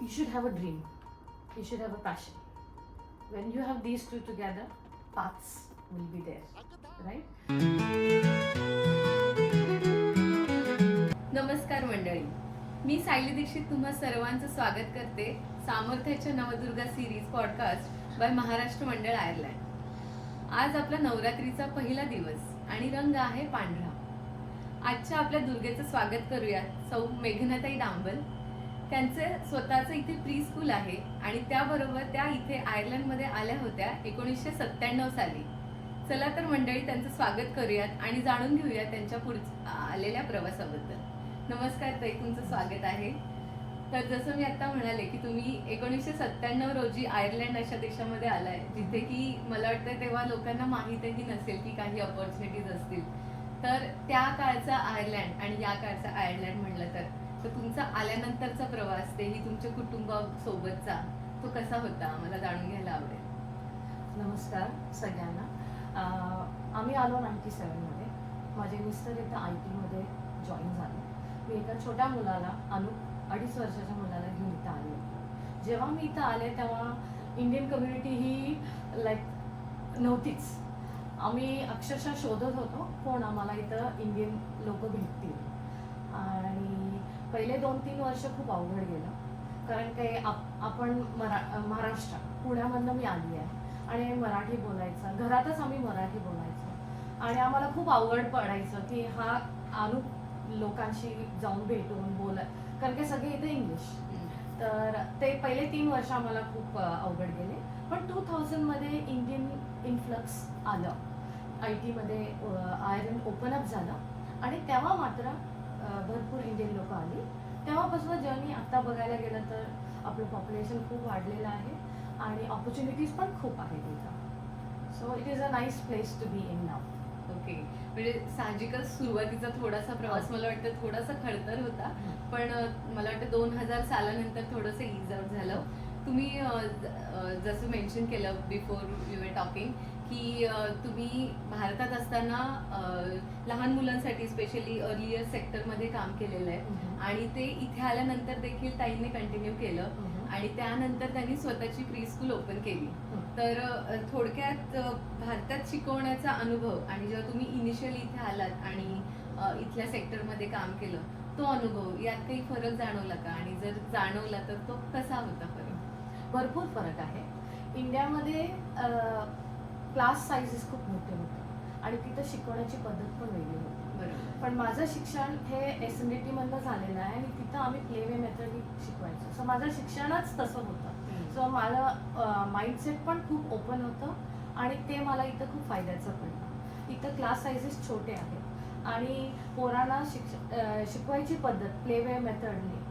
you should have a dream. You should have a passion. When you have these two together, paths will be there, right? नमस्कार मंडळी मी सायली दीक्षित तुम्हा सर्वांचं स्वागत करते सामर्थ्याच्या Navdurga series podcast by Maharashtra Mandal Ireland आज आपला नवरात्रीचा पहिला दिवस आणि रंग आहे पांढरा आजच्या आपल्या दुर्गेचं स्वागत करूयात सौ मेघनाताई डांबल त्यांचं स्वतःचं इथे प्री स्कूल आहे आणि त्याबरोबर त्या इथे आयर्लंडमध्ये आल्या होत्या एकोणीसशे सत्त्याण्णव साली. चला तर मंडळी त्यांचं स्वागत करूयात आणि जाणून घेऊयात त्यांच्या पुढच्या आलेल्या प्रवासाबद्दल. नमस्कार ताई तुमचं स्वागत आहे. तर जसं मी आता म्हणाले की तुम्ही एकोणीसशे सत्त्याण्णव रोजी आयर्लंड अशा देशामध्ये आलाय जिथे की मला वाटतं तेव्हा लोकांना माहीतही नसेल की काही अपॉर्च्युनिटीज असतील. तर त्या काळचा आयर्लंड आणि या काळचा आयर्लंड म्हणलं तर तर तुमचा आल्यानंतरचा प्रवास तेही तुमच्या कुटुंबासोबतचा तो कसा होता? मला जाणून घ्यायला आवडेल. नमस्कार सगळ्यांना. आम्ही आलो नाईन्टी सेवनमध्ये माझे मिस्टर इथं आय टीमध्ये जॉईन झाले. मी एका छोट्या मुलाला अनु अडीच वर्षाच्या मुलाला घेऊन इथं आले. होते जेव्हा मी इथं आले तेव्हा इंडियन कम्युनिटी ही लाईक नव्हतीच. आम्ही अक्षरशः शोधत होतो कोण आम्हाला इथं इंडियन लोक भेटतील. आणि पहिले दोन तीन वर्ष खूप अवघड गेलं. कारण काही आपण मरा महाराष्ट्र पुण्यामधनं मी आली आहे. आणि मराठी बोलायचं घरातच आम्ही मराठी बोलायचो. आणि आम्हाला खूप आवड पडायचं की हा अनु लोकांशी जाऊन भेटून बोला कारण की सगळे इथे इंग्लिश. तर ते पहिले तीन वर्ष आम्हाला खूप अवघड गेले. पण टू थाउजंडमध्ये इंडियन इन्फ्लक्स आलं. आय टीमध्ये आयरन ओपन अप झालं. आणि तेव्हा मात्र भरपूर इंडियन लोक आली. तेव्हापासून जर्नी आता बघायला गेलं तर आपलं पॉप्युलेशन खूप वाढलेलं आहे आणि ऑपॉर्च्युनिटीज पण खूप आहेत इथं. So it is a nice place to be in now okay म्हणजे साहजिकच सुरुवातीचा थोडासा प्रवास हो. मला वाटतं थोडासा खडतर होता. पण अ, मला वाटतं दोन हजार सालानंतर थोडंसं इज आउट झालं. तुम्ही जसं मेन्शन केलं बिफोर यू वे टॉकिंग की तुम्ही भारतात असताना लहान मुलांसाठी स्पेशली अर्लियर सेक्टरमध्ये काम केलेलं आहे. आणि ते इथे आल्यानंतर देखील ताईंनी कंटिन्यू केलं. आणि त्यानंतर त्यांनी स्वतःची प्री स्कूल ओपन केली तर थोडक्यात भारतात शिकवण्याचा अनुभव आणि जेव्हा तुम्ही इनिशियली इथे आलात आणि इथल्या सेक्टरमध्ये काम केलं तो अनुभव यात काही फरक जाणवला का? आणि जर जाणवला तर तो कसा होता? भरपूर फरक आहे. इंडियामध्ये क्लास साईजेस खूप मोठे होते आणि तिथं शिकवण्याची पद्धत पण वेगळी होती. पण माझं शिक्षण हे एस एन डी टीमधनं झालेलं आहे आणि तिथं आम्ही प्ले वे मेथड शिकवायचो. सो माझं शिक्षणच तसं होतं. सो माझं माइंडसेट पण खूप ओपन होतं आणि ते मला इथं खूप फायद्याचं पडलं. इथं क्लास साईजेस छोटे आहेत आणि पोरांना शिक्ष शिकवायची पद्धत प्ले वे मेथडने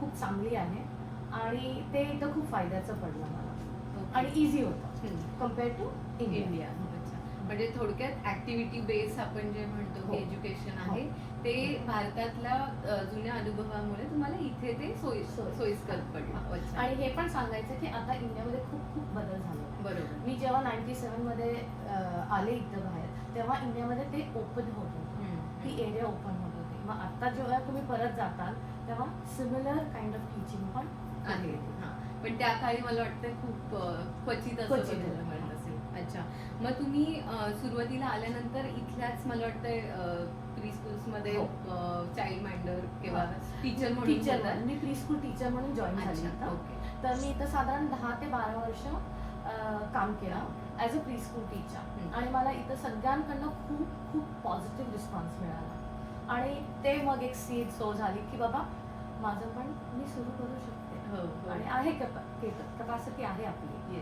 खूप चांगली आहे. आणि ते इथं खूप फायद्याचं पडलं मला आणि इझी होतं. कंपेअर टू इंडिया म्हणजे थोडक्यात ऍक्टिव्हिटी बेस आपण जे म्हणतो हो. की एज्युकेशन हो. आहे ते भारतातल्या अ, जुन्या अनुभवामुळे तुम्हाला इथे ते सोयी सोयी- सोयीस्कर पडलं. आणि हे पण सांगायचं की आता इंडियामध्ये खूप खूप बदल झाले. बरोबर मी जेव्हा नाईन्टी सेवनमध्ये आले इथं बाहेर तेव्हा इंडियामध्ये ते ओपन होत होतं. ती एरिया ओपन होत होती मग आता जेव्हा तुम्ही परत जाताल तेव्हा सिमिलर काइंड ऑफ टीचिंग पण आहे. हा. पण त्या काळी मला वाटतं खूप क्वचित असं क्वचित बघायला होतं. मिळत असेल. अच्छा. मग तुम्ही अ, सुरुवातीला आल्यानंतर इथल्याच मला वाटतं प्री स्कूल्समध्ये हो. चाइल्ड माइंडर किंवा. टीचर म्हणून टीचर. म्हणून. मी प्री स्कूल टीचर म्हणून जॉईन झाली अच्छा. आता. ओके. तर मी इथं साधारण दहा ते बारा वर्ष अं, काम केलं as a pre school teacher. आणि मला इथं सगळ्यांकडनं खूप खूप पॉझिटिव्ह रिस्पॉन्स मिळाला. आणि ते मग एक सीड सो झाली की बाबा माझं पण मी सुरू करू शकते. आणि आहे कॅपॅसिटी आहे आपली.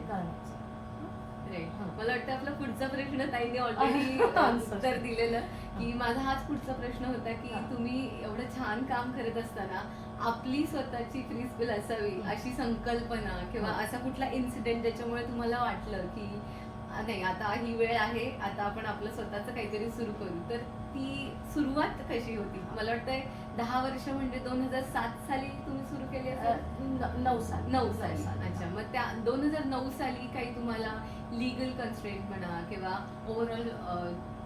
हा. मला वाटतं आपला पुढचा प्रश्न ताईने ऑलरेडी Answer. उत्तर दिलेलं की माझा हाच पुढचा प्रश्न होता की हा. तुम्ही एवढं छान काम करत असताना आपली स्वतःची प्री स्कूल असावी. अशी संकल्पना किंवा हा. असा कुठला इन्सिडेंट ज्याच्यामुळे तुम्हाला वाटलं की "आ, नाही आता ही वेळ आहे आता आपण आपलं स्वतःचं काहीतरी सुरू करू. तर ती सुरुवात कशी होती? मला वाटतंय दहा वर्ष म्हणजे दोन हजार सात साली तुम्ही सुरू केली नऊ साल. नऊ साली. अच्छा मग त्या दोन हजार नऊ साली काही तुम्हाला लिगल कन्स्ट्रेंट म्हणा किंवा ओव्हरऑल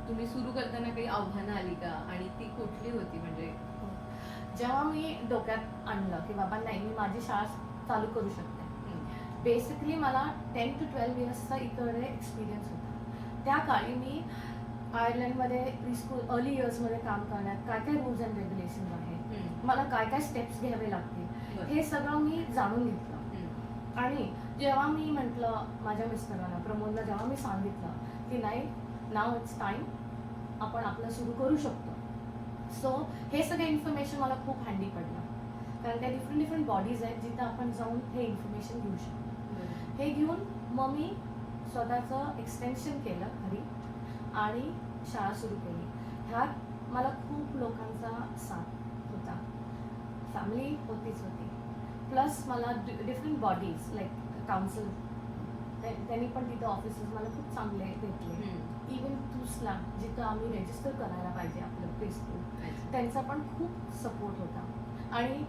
तुम्ही सुरू करताना काही आव्हानं आली का? आणि ती कुठली होती म्हणजे? जेव्हा मी डोक्यात आणलं की बाबा नाही मी माझी शाळा चालू करू शकते. बेसिकली मला टेन टू ट्वेल्व इयर्सचा इकडे एक्सपिरियन्स होता. त्या काळी मी आयर्लंडमध्ये प्रीस्कूल अर्ली इयर्समध्ये काम करण्यात काय काय रूल्स अँड रेग्युलेशन आहेत मला काय काय स्टेप्स घ्यावे लागतील हे सगळं मी जाणून घेतलं. आणि जेव्हा मी म्हटलं माझ्या मिस्टरांना प्रमोदला जेव्हा मी सांगितलं की नाही नाव इट्स टाईम आपण आपलं सुरू करू शकतो. सो हे सगळं इन्फॉर्मेशन मला खूप हँडी पडलं. कारण त्या डिफरंट डिफरंट बॉडीज आहेत जिथं आपण जाऊन हे इन्फॉर्मेशन घेऊ शकतो. हे घेऊन मग मी स्वतःचं एक्सटेन्शन केलं घरी आणि शाळा सुरू केली. ह्यात मला खूप लोकांचा साथ होता. फॅमिली होतीच होती. प्लस मला डिफरंट बॉडीज लाईक काउन्सिल त्यांनी पण तिथं ऑफिसेस मला खूप चांगले भेटले. इवन तुसला जिथं आम्ही रजिस्टर करायला पाहिजे आपलं प्रिस्कूल त्यांचा पण खूप सपोर्ट होता. आणि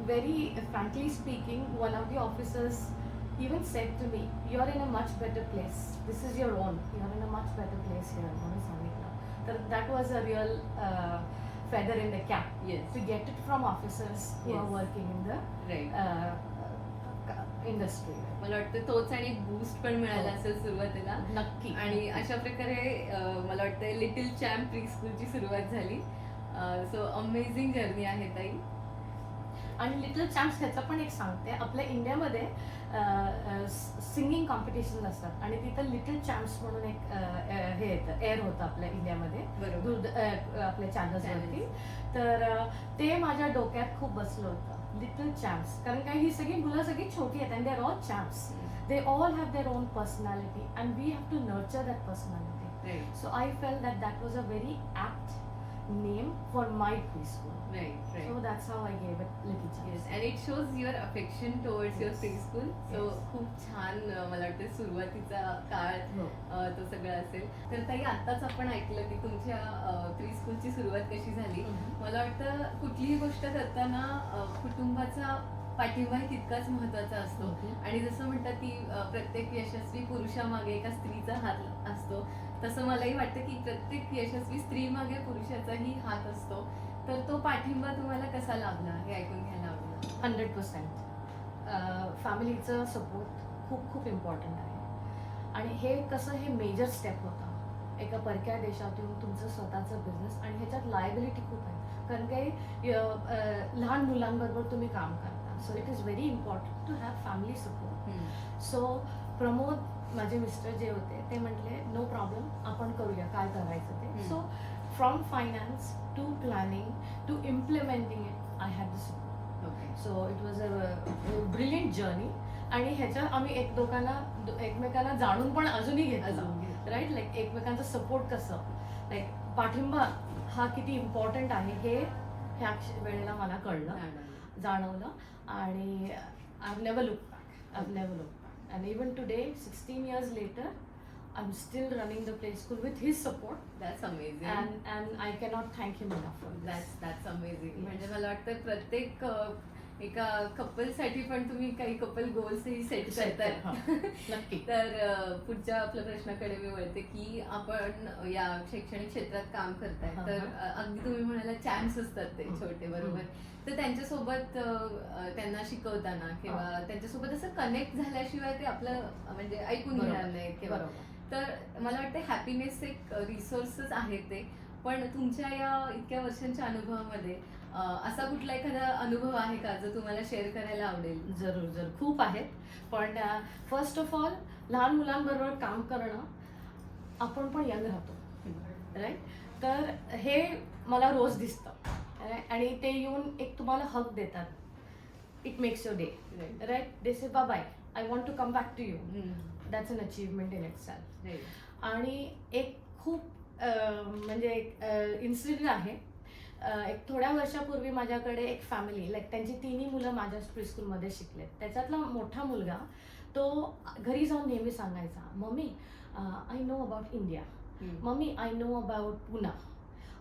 very frankly speaking one of the officers even said to me you are in a much better place this is your own you are in a much better place here म्हणून सांगितलं तर that was a real feather in the cap yes to get it from officers who are Yes. Working in the right industry मला वाटतं तोच आणि boost पण मिळाला हो. असेल सुरुवातीला. नक्की. आणि अशा प्रकारे मला वाटतं लिटिल चॅम्प प्री स्कूलची सुरुवात झाली. सो अमेझिंग जर्नी आहे ताई. आणि लिटल चॅम्प्स ह्याचं पण एक सांगते. आपल्या इंडियामध्ये सिंगिंग कॉम्पिटिशन असतात. आणि तिथं लिटल चॅम्प्स म्हणून एक हे येतं. एअर होतं आपल्या इंडियामध्ये बरोबर. दूर अ, आपल्या चॅनल्सवरती तर ते माझ्या डोक्यात खूप बसलं होतं. लिटल चॅम्प्स कारण काय ही सगळी मुलं सगळी छोटी आहेत and they are all champs they all have their own personality and we have to nurture that personality so I felt that that was a very apt name for my pre school right right So that's how I gave it Little Chance. Yes and it shows your affection towards your Yes. Pre school so Yes. खूप छान अं, मला वाटतं सुरुवातीचा काळ हो. अं, तो सगळा असेल तर ताई आताच आपण ऐकलं की तुमच्या प्री स्कूलची सुरुवात कशी झाली. मला वाटतं कुठलीही गोष्ट करताना अं, कुटुंबाचा पाठिंबाही तितकाच महत्त्वाचा असतो. आणि जसं म्हणतात की अं, प्रत्येक यशस्वी पुरुषामागे एका स्त्रीचा हात असतो तसं मलाही वाटतं की प्रत्येक यशस्वी स्त्री मागे पुरुषाचाही हात असतो. तर तो पाठिंबा तुम्हाला कसा लाभला हे ऐकून घ्यायला आवडेल? Hundred percent. फॅमिलीचं सपोर्ट खूप खूप इम्पॉर्टंट आहे. आणि हे कसं हे मेजर स्टेप होतं. एका परक्या देशातून तुमचं स्वतःचं बिझनेस आणि ह्याच्यात लायबिलिटी खूप आहे. कारण काही लहान मुलांबरोबर तुम्ही काम करता. So it is very important to have family support so Pramod माझे मिस्टर जे होते ते म्हटले नो प्रॉब्लेम आपण करूया काय करायचं ते. So from finance to planning to implementing it I have the support okay so it was a brilliant journey आणि ह्याच्यात आम्ही एक दोघांना एकमेकांना जाणून पण अजूनही घेतो अजून राईट लाईक एकमेकांचा सपोर्ट कसं? लाईक पाठिंबा हा किती इम्पॉर्टंट आहे हे ह्या वेळेला मला कळलं जाणवलं. आणि I never look back I never look Back and even today sixteen years later I am still running the play school with his support that's amazing and and I cannot thank him enough for that's that's amazing Yes. म्हणजे मला वाटतं प्रत्येक एका कपलसाठी पण तुम्ही काही couple गोल्सही set Set करताय. तर पुढच्या आपल्या प्रश्नाकडे मी वळते की आपण या शैक्षणिक क्षेत्रात काम करताय. हा, तर हा. अगदी तुम्ही म्हणाला चॅम्प्स असतात ते. छोटे बरोबर. तर त्यांच्यासोबत त्यांना शिकवताना किंवा त्यांच्यासोबत असं कनेक्ट झाल्याशिवाय ते आपलं म्हणजे ऐकून. घेणार नाही किंवा तर मला वाटतं हॅपीनेस एक रिसोर्सच आहे ते. पण तुमच्या या इतक्या वर्षांच्या अनुभवामध्ये असा कुठला एखादा अनुभव आहे का जो तुम्हाला शेअर करायला आवडेल? जरूर जरूर. खूप आहेत. पण फर्स्ट ऑफ ऑल लहान मुलांबरोबर काम करणं आपण पण यंग राहतो. राईट तर हे मला रोज दिसतं? आणि ते येऊन एक तुम्हाला हक देतात. It makes your day right they say bye I want to come back to you that's an achievement in itself आणि एक खूप म्हणजे एक इन्सिडेंट आहे. एक थोड्या वर्षापूर्वी माझ्याकडे एक फॅमिली लाईक त्यांची तिन्ही मुलं माझ्या प्रीस्कूलमध्ये शिकलेत. त्याच्यातला मोठा मुलगा तो घरी जाऊन नेहमी सांगायचा mummy I know about India mummy I know about Pune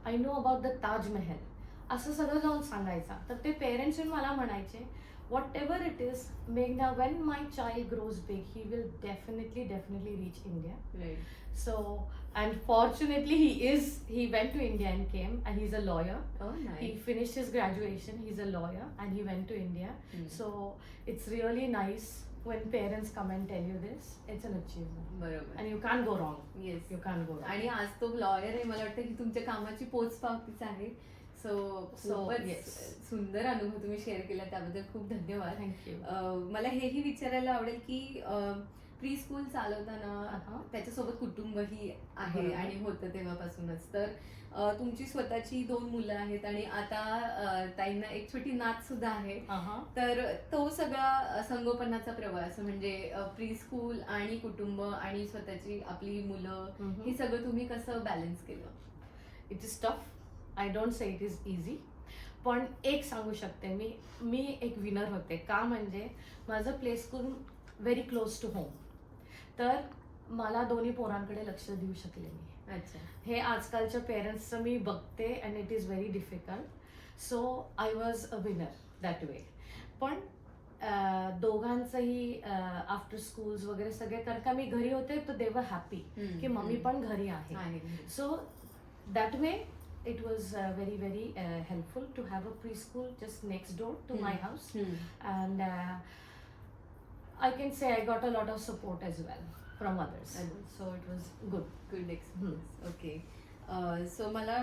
I know about the Taj Mahal असं सगळं जाऊन सांगायचा. तर ते पेरेंट्स येऊन मला म्हणायचे whatever it is, Meghna, when my child grows big, he will definitely, definitely reach India. Right So, and fortunately, he is, he went to India and came, and he's a lawyer. Oh He nice finished his graduation, he's a lawyer, and he went to India. Hmm. So, it's really nice when parents come and tell you this. It's an achievement. बरोबर And you can't go wrong. Yes You can't go wrong. आणि आज तो lawyer आहे मला वाटतं की तुमच्या कामाची पोच पावतीच आहे सो So, खूपच. सुंदर अनुभव तुम्ही शेअर केला त्याबद्दल खूप धन्यवाद. अं, मला हेही विचारायला आवडेल की प्री स्कूल चालवताना. त्याच्यासोबत कुटुंबही आहे बरोबर. आणि होतं तेव्हापासूनच तर अं, तुमची स्वतःची दोन मुलं आहेत आणि आता अं, ताईंना एक छोटी नात सुद्धा आहे. तर तो सगळा अ, संगोपनाचा प्रवास म्हणजे प्री स्कूल आणि कुटुंब आणि स्वतःची आपली मुलं. हे सगळं तुम्ही कसं बॅलन्स केलं it is tough I don't say it is easy पण एक सांगू शकते मी. मी एक विनर होते. का म्हणजे माझं play school very close to home तर मला दोन्ही पोरांकडे लक्ष देऊ शकले मी. अच्छा. हे आजकालच्या पेरेंट्सचं मी बघते and it is very difficult so I was a winner that way पण दोघांचंही आफ्टर स्कूल्स वगैरे सगळे कारण का मी घरी होते तर देवर हॅपी की मम्मी पण घरी आहे. So that way, it was uh, very very uh, helpful to have a preschool just next door to my Hmm. house, हम्म. and uh, I can say I got a lot of support as well from others. Others. So it was good. Good experience okay so मला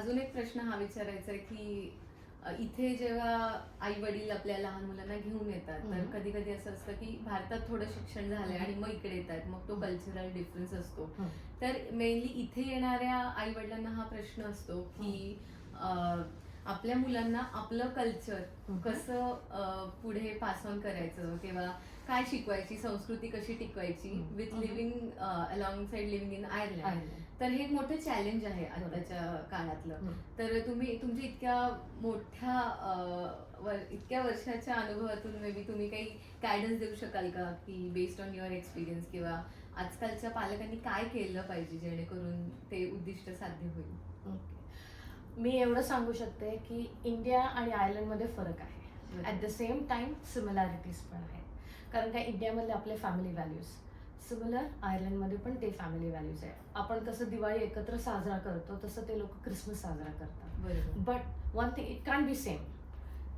अजून एक प्रश्न हा विचारायचा आहे की अ, इथे जेव्हा आई वडील आपल्या लहान मुलांना घेऊन येतात तर. कधी कधी असं असतं की भारतात थोडं शिक्षण झालंय आणि मग इकडे येतात मग तो. कल्चरल डिफरन्स असतो. तर मेनली इथे येणाऱ्या आई वडिलांना हा प्रश्न असतो की अ, आपल्या मुलांना आपलं कल्चर. कसं पुढे पास ऑन करायचं किंवा काय शिकवायची संस्कृती कशी टिकवायची. With. Living alongside living in Ireland. तर हे एक मोठं चॅलेंज आहे आताच्या काळातलं. तर तुम्ही तुमच्या इतक्या मोठ्या इतक्या वर्षाच्या अनुभवातून मे बी तुम्ही काही गायडन्स देऊ शकाल का की बेस्ड ऑन युअर एक्सपिरियन्स किंवा आजकालच्या पालकांनी काय केलं पाहिजे जेणेकरून ते उद्दिष्ट साध्य होईल. मी एवढं सांगू शकते की इंडिया आणि आयर्लंडमध्ये फरक आहे. At the same time similarities पण आहेत. कारण का इंडियामधले आपले फॅमिली व्हॅल्यूज सिमिलर आयर्लंडमध्ये पण ते फॅमिली व्हॅल्यूज आहे आपण कसं दिवाळी एकत्र साजरा करतो तसं ते लोक क्रिसमस साजरा करतात. one thing it can't be same.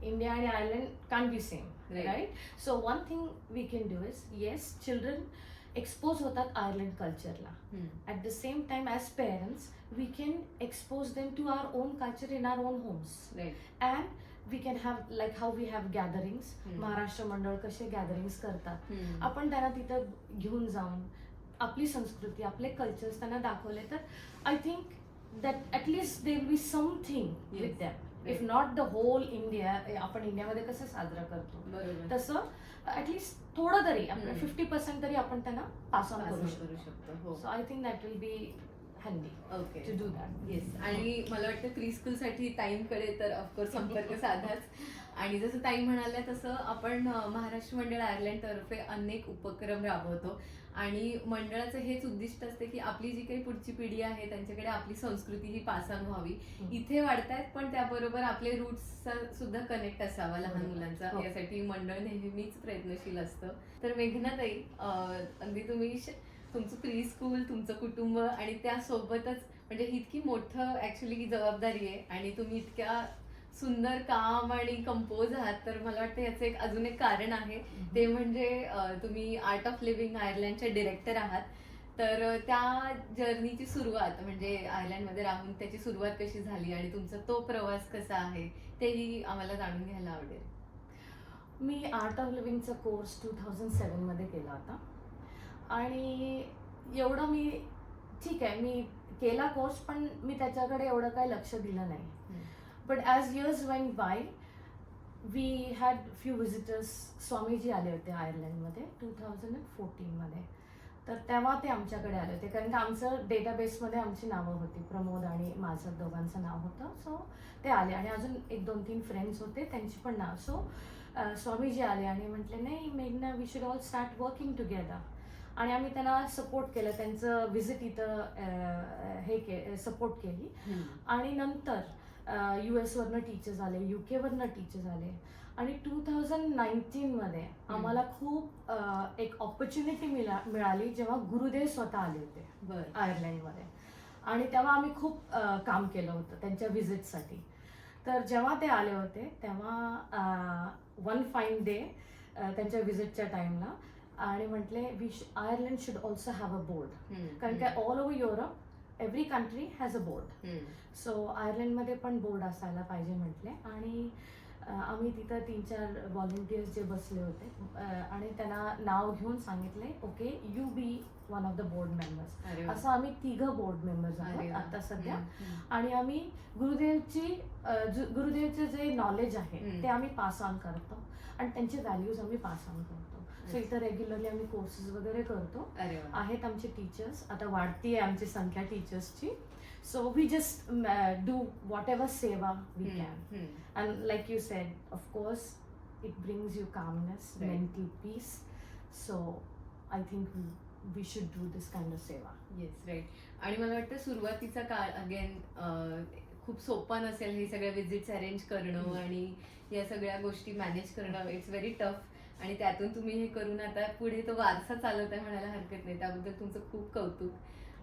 india and ireland can't be same Right. right, so one thing we can do is yes children expose होतात आयर्लंड कल्चरला at the same time as parents we can expose them to our own culture in our own homes Right. and we can have like how we have gatherings Hmm. Maharashtra Mandal कसे gatherings करतात हम्म. आपण त्यांना तिथं घेऊन जाऊन आपली संस्कृती आपले कल्चर्स त्यांना दाखवले तर I think that at least they be something. With them if. Not the whole India आपण इंडियामध्ये कसं साजरा करतो तसं ॲटलिस्ट थोडं तरी. फिफ्टी पर्सेंट तरी आपण त्यांना पास ऑन Pass करू on शकतो so I think that will be handy okay to do that yes आणि मला वाटतं प्री स्कूलसाठी ताईंकडे तर ऑफकोर्स संपर्क साधाच. आणि जसं ताई म्हणाल्या तसं आपण महाराष्ट्र मंडळ आयर्लंड तर्फे अनेक उपक्रम राबवतो. आणि मंडळाचं हेच उद्दिष्ट असते की आपली जी काही पुढची पिढी आहे त्यांच्याकडे आपली संस्कृती ही पासन व्हावी. इथे वाढतायत पण त्याबरोबर आपले रूट्स सुद्धा कनेक्ट असावा लहान. मुलांचा. हो. यासाठी मंडळ नेहमीच प्रयत्नशील असतं. तर मेघनाताई अगदी तुम्ही तुमचं प्री स्कूल तुमचं कुटुंब आणि त्यासोबतच म्हणजे ही इतकी मोठं ऍक्च्युली जबाबदारी आहे आणि तुम्ही इतक्या सुंदर काम आणि कंपोज आहात तर मला वाटतं याचं एक अजून एक कारण आहे. ते म्हणजे तुम्ही आर्ट ऑफ लिव्हिंग आयर्लंडचे डिरेक्टर आहात. तर त्या जर्नीची सुरुवात म्हणजे आयर्लंडमध्ये राहून त्याची सुरुवात कशी झाली आणि तुमचा तो प्रवास कसा आहे तेही आम्हाला जाणून घ्यायला आवडेल. मी आर्ट ऑफ लिव्हिंगचा कोर्स टू थाउजंड सेवनमध्ये केला होता. आणि एवढं मी ठीक आहे मी केला कोर्स पण मी त्याच्याकडे एवढं काही लक्ष दिलं नाही. But as years went by we had few visitors Swamiji आले होते आयर्लंडमध्ये टू थाउजंड अँड फोर्टीनमध्ये तर तेव्हा ते आमच्याकडे आले होते. कारण की आमचं डेटाबेसमध्ये आमची नावं होती. प्रमोद आणि माझं दोघांचं नाव होतं. सो ते आले. आणि अजून एक दोन तीन फ्रेंड्स होते. त्यांची पण नाव. सो स्वामीजी आले आणि म्हटले नाही मेघना we should all start working together आणि आम्ही त्यांना सपोर्ट केलं त्यांचं व्हिजिट इथं हे के सपोर्ट केली. आणि नंतर यू एसवरनं टीचर्स आले यू केवरनं टीचर्स आले आणि टू थाउजंड नाईन्टीनमध्ये आम्हाला खूप एक ऑपॉर्च्युनिटी मिळा मिळाली जेव्हा गुरुदेव स्वतः आले होते आयर्लंडमध्ये आणि तेव्हा आम्ही खूप काम केलं होतं त्यांच्या व्हिजिटसाठी तर जेव्हा ते आले होते तेव्हा वन फाईन डे त्यांच्या व्हिजिटच्या टाईमला आणि म्हटले we Ireland should also have a board कारण काय all over Europe every country has a board so आयर्लंडमध्ये पण बोर्ड असायला पाहिजे म्हटले. आणि आम्ही तिथं तीन चार व्हॉलेंटियर्स जे बसले होते आणि त्यांना नाव घेऊन सांगितले okay you be one of the board members. असं आम्ही तिघं बोर्ड मेंबर्स आहोत. आता सध्या. आणि आम्ही गुरुदेवची गुरुदेवचे जे नॉलेज आहे. ते आम्ही पास ऑन करतो. आणि त्यांचे व्हॅल्यूज आम्ही पास ऑन करतो. सो इथं रेग्युलरली आम्ही कोर्सेस वगैरे करतो. अरे वा. आहेत आमचे टीचर्स आता वाढती आहे आमची संख्या टीचर्सची so we just do whatever seva we hmm, can. And like you said of course it brings you calmness Right. Mental peace so I think we should do this kind of seva yes right आणि मला वाटतं सुरुवातीचा काळ again खूप सोपा नसेल हे सगळ्या विजिट्स अरेंज करणं हम्म. आणि या सगळ्या गोष्टी मॅनेज करणं. इट्स व्हेरी टफ आणि त्यातून तुम्ही हे करून आता पुढे तो वारसा चालवत आहे म्हणायला हरकत नाही. त्याबद्दल तुमचं खूप कौतुक.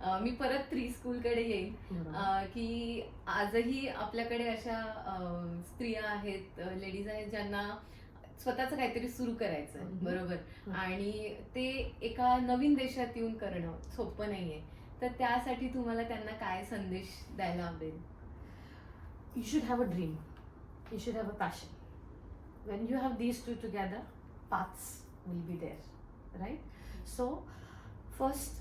अं, मी परत थ्री स्कूलकडे येईन. अं, की आजही आपल्याकडे अशा अं, स्त्रिया आहेत लेडीज आहेत ज्यांना स्वतःच काहीतरी सुरू करायचं. बरोबर. आणि ते एका नवीन देशात येऊन करणं सोपं नाहीये. तर त्यासाठी तुम्हाला त्यांना काय संदेश द्यायला आवडेल? You should have a dream. You should have a passion. When you have these two together paths will be there right? So first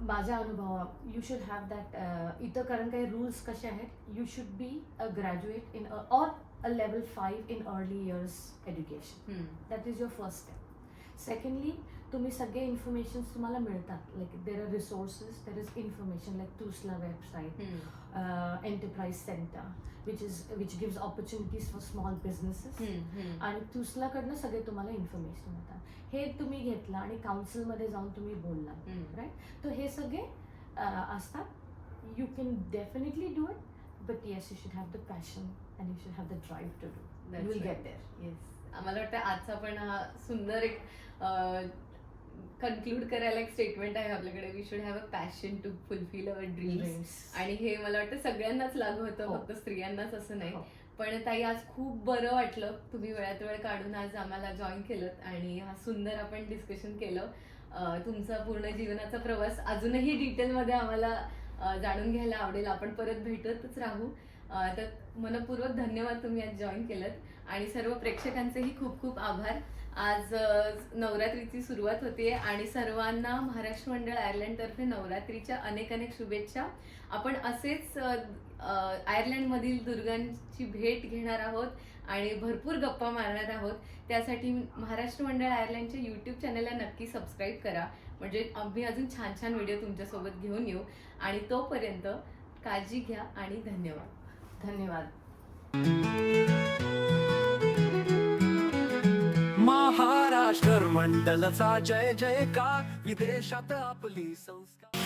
माझ्या अनुभवा यू शुड हॅव दॅट इथं कारण काही रूल्स कसे आहेत? You should be a graduate in or a level five in early years education that is your first step secondly तुम्ही सगळे informations तुम्हाला मिळतात. Like there are resources there is information like Tusla website uh, enterprise center which is which gives opportunities for small businesses. आणि तुसलाकडनं सगळे तुम्हाला information मिळतात. हे तुम्ही घेतलं आणि काउन्सिलमध्ये जाऊन तुम्ही बोलला राईट तर हे सगळे uh, असतात. You can definitely do it but yes you should have the passion and you should have the drive to do will get there yes आम्हाला वाटतं आजचा पण हा सुंदर एक कन्क्लूड करायला एक स्टेटमेंट आहे आपल्याकडे. We should have a passion to fulfil our dreams आणि हे मला वाटतं सगळ्यांनाच लागू होतं हो. फक्त स्त्रियांनाच असं नाही. हो. पण ताई आज खूप बरं वाटलं. तुम्ही वेळात वेळ काढून आज आम्हाला जॉईन केलं आणि हा सुंदर आपण डिस्कशन केलं. तुमचा पूर्ण जीवनाचा प्रवास अजूनही डिटेलमध्ये आम्हाला जाणून घ्यायला आवडेल. आपण परत भेटतच राहू. तर मनपूर्वक धन्यवाद तुम्ही आज जॉईन केलं आणि सर्व प्रेक्षकांचेही खूप खूप आभार. आज नवरात्रीची सुरुवात होते आणि सर्वांना महाराष्ट्र मंडळ आयर्लंडतर्फे नवरात्रीच्या अनेक अनेक शुभेच्छा. आपण असेच आयर्लंडमधील दुर्गांची भेट घेणार आहोत आणि भरपूर गप्पा मारणार आहोत. त्यासाठी महाराष्ट्र मंडळ आयर्लंडच्या यूट्यूब चॅनलला नक्की सबस्क्राईब करा. म्हणजे आम्ही अजून छान छान व्हिडिओ तुमच्यासोबत घेऊन येऊ. आणि तोपर्यंत काळजी घ्या आणि धन्यवाद. धन्यवाद. महाराष्ट्र मंडलचा जय जयकार. विदेशात आपली संस्कार